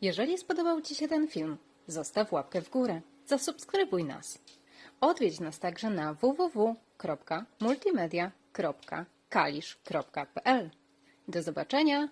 Jeżeli spodobał Ci się ten film, zostaw łapkę w górę, zasubskrybuj nas. Odwiedź nas także na www.multimedia.kalisz.pl. Do zobaczenia!